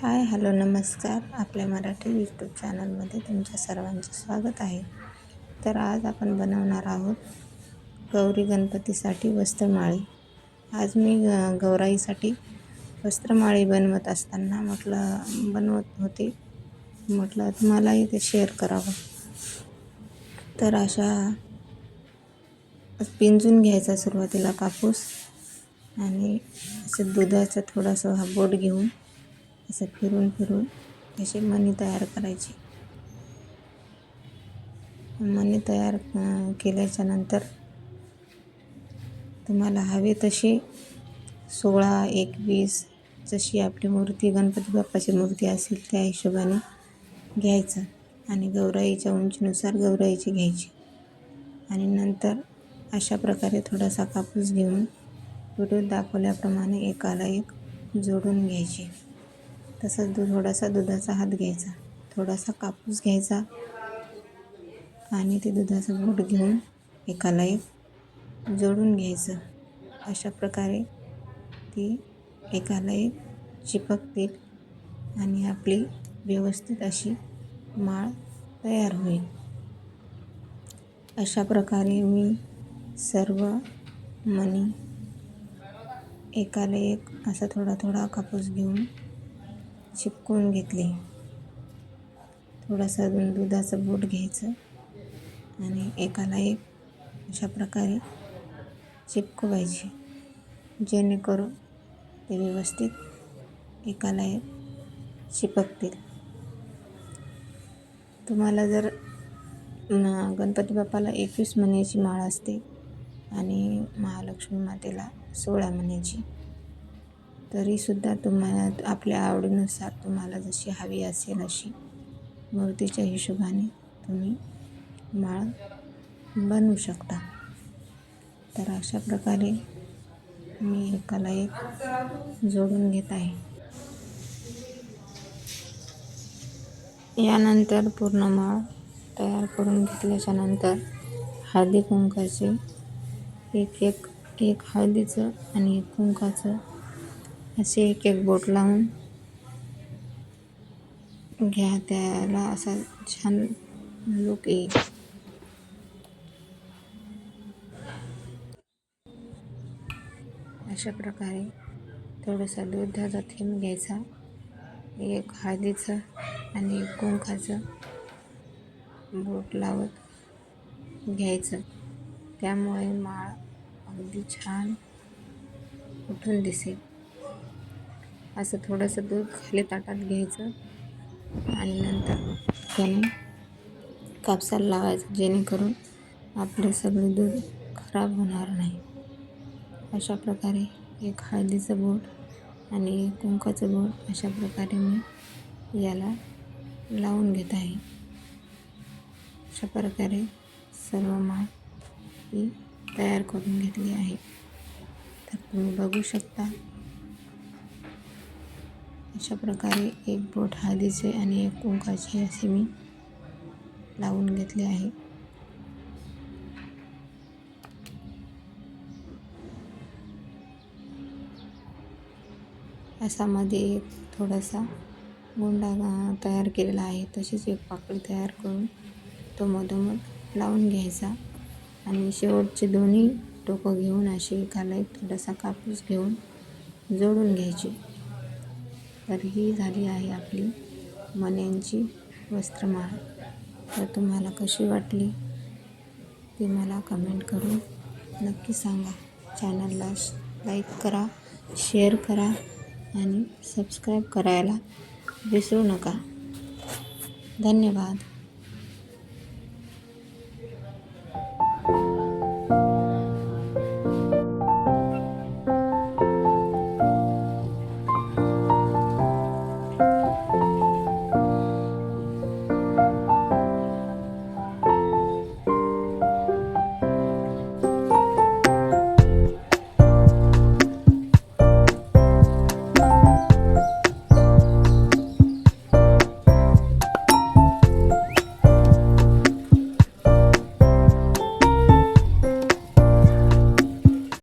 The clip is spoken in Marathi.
हाय हॅलो नमस्कार. आपल्या मराठी यूट्यूब चॅनलमध्ये तुमच्या सर्वांचे स्वागत आहे. तर आज आपण बनवणार आहोत गौरी गणपतीसाठी वस्त्रमाळी. आज मी ग गौराईसाठी वस्त्रमाळी बनवत असताना म्हटलं बनवत होते. म्हटलं तुम्हालाही ते शेअर करावं. तर अशा पिंजून घ्यायचा सुरुवातीला कापूस आणि असं दुधाचा थोडासा हा बोट घेऊन असं फिरून फिरून असे मणी तयार करायचे. मणी तयार केल्याच्यानंतर तुम्हाला हवे तशी सोळा एकवीस जशी आपली मूर्ती गणपती बाप्पाची मूर्ती असेल त्या हिशोबाने घ्यायचं आणि गौराईच्या उंचीनुसार गौराईची घ्यायची. आणि नंतर अशा प्रकारे थोडासा कापूस घेऊन व्हिडिओ दाखवल्याप्रमाणे एकाला एक जोडून घ्यायचे. तसंच दूध थोडासा दुधाचा हात घ्यायचा. थोडासा कापूस घ्यायचा. आणि ते दुधाचं बोट घेऊन एकाला एक जोडून घ्यायचं. अशा प्रकारे ती एकाला एक चिपकतील आणि आपली व्यवस्थित अशी माळ तयार होईल. अशा प्रकारे मी सर्व मणी एकाला एक असा थोडा थोडा कापूस घेऊन चिपकून घेतले. थोडासा दुधाचं बोट घ्यायचं आणि एकाला एक अशा प्रकारे चिपकवायचे जेणेकरून ते व्यवस्थित एकाला एक चिपकतील. तुम्हाला जर गणपती बाप्पाला एकवीस महिन्याची माळ असते आणि महालक्ष्मी मातेला सोळा महिन्याची तरीसुद्धा तुम्हाला आपल्या आवडीनुसार तुम्हाला जशी हवी असेल अशी मूर्तीच्या हिशोबाने तुम्ही माळ बनवू शकता. तर अशा प्रकारे मी एकाला एक जोडून घेत आहे. यानंतर पूर्ण माळ तयार करून घेतल्याच्या नंतर हळदी कुंकाचे एक एक एक हळदीचं आणि एक कुंकाचं असे एक एक बोट लावून घ्या त्याला असा छान लुक येईल. अशा प्रकारे थोडंसं दुधाचा थेंब घ्यायचा. एक हळदीचं आणि एक कुंखाचं बोट लावत घ्यायचं. त्यामुळे माळ अगदी छान उठून दिसेल. असं थोडंसं दूध खाली ताटात घ्यायचं. आणि नंतर त्याने कापसाला लावायचं जेणेकरून आपले सगळे दूध खराब होणार नाही. अशा प्रकारे एक हळदीचं बोट आणि एक कुंकाचं बोट अशा प्रकारे मी याला लावून घेत आहे. अशा प्रकारे सर्व माळ ही तयार करून घेतली आहे. तर तुम्ही बघू शकता अशा प्रकारे एक बोट हळदीचे आणि एक कुंकाचे असे मी लावून घेतले आहे. असा मध्ये एक थोडासा गुंडा तयार केलेला आहे. तशीच एक पाकळी तयार करून तो मधोमध लावून घ्यायचा आणि शेवटचे दोन्ही टोकं घेऊन असे एकाला एक थोडासा कापूस घेऊन जोडून घ्यायचे. तर ही झाली आहे आपली मण्यांची वस्त्रमाळ. तर तुम्हाला कशी वाटली ते मला कमेंट करून नक्की सांगा. चॅनलला लाईक करा शेअर करा आणि सबस्क्राईब करायला विसरू नका. धन्यवाद.